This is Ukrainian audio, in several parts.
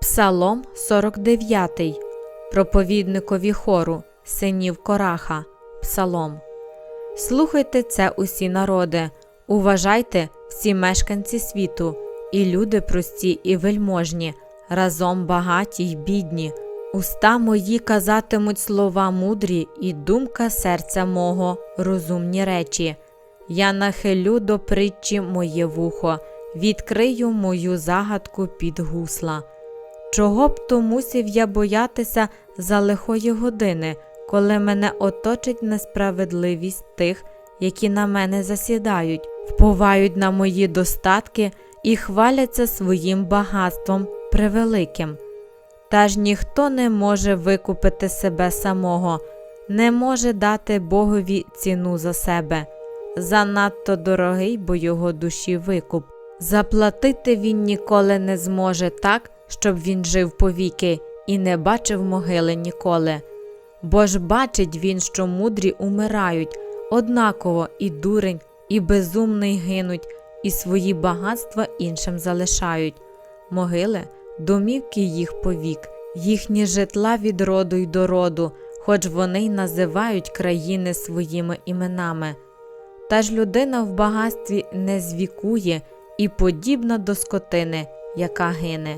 Псалом 49. Проповідникові хору, синів Кораха. Псалом. Слухайте це усі народи, уважайте всі мешканці світу, і люди прості і вельможні, разом багаті й бідні. Уста мої казатимуть слова мудрі, і думка серця мого розумні речі. Я нахилю до притчі моє вухо, відкрию мою загадку під гусла. Чого б то мусів я боятися за лихої години, коли мене оточить несправедливість тих, які на мене засідають, вповають на мої достатки і хваляться своїм багатством превеликим. Та ж ніхто не може викупити себе самого, не може дати Богові ціну за себе. Занадто дорогий, бо його душі викуп. Заплатити він ніколи не зможе так, щоб він жив повіки і не бачив могили ніколи. Бо ж бачить він, що мудрі умирають, однаково і дурень, і безумний гинуть, і свої багатства іншим залишають. Могили домівки їх повік, їхні житла від роду й до роду, хоч вони й називають країни своїми іменами. Та ж людина в багатстві не звікує і подібна до скотини, яка гине.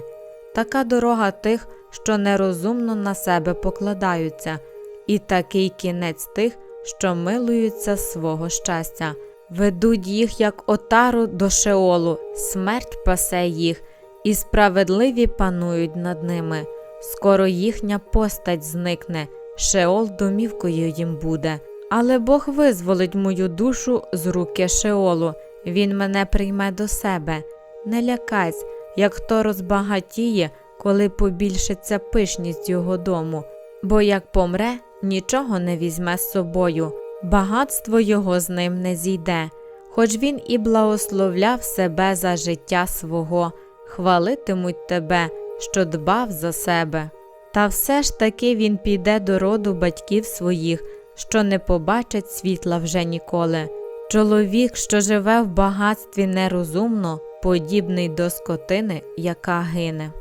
Така дорога тих, що нерозумно на себе покладаються, і такий кінець тих, що милуються свого щастя, ведуть їх, як отару до шеолу, смерть пасе їх, і справедливі панують над ними. Скоро їхня постать зникне, шеол домівкою їм буде. Але Бог визволить мою душу з руки Шеолу, Він мене прийме до себе. Не лякайсь, як хто розбагатіє, коли побільшиться пишність його дому, бо як помре, нічого не візьме з собою, багатство його з ним не зійде, хоч він і благословляв себе за життя свого, хвалитимуть тебе, що дбав за себе. Та все ж таки він піде до роду батьків своїх, що не побачать світла вже ніколи. Чоловік, що живе в багатстві нерозумно, подібний до скотини, яка гине.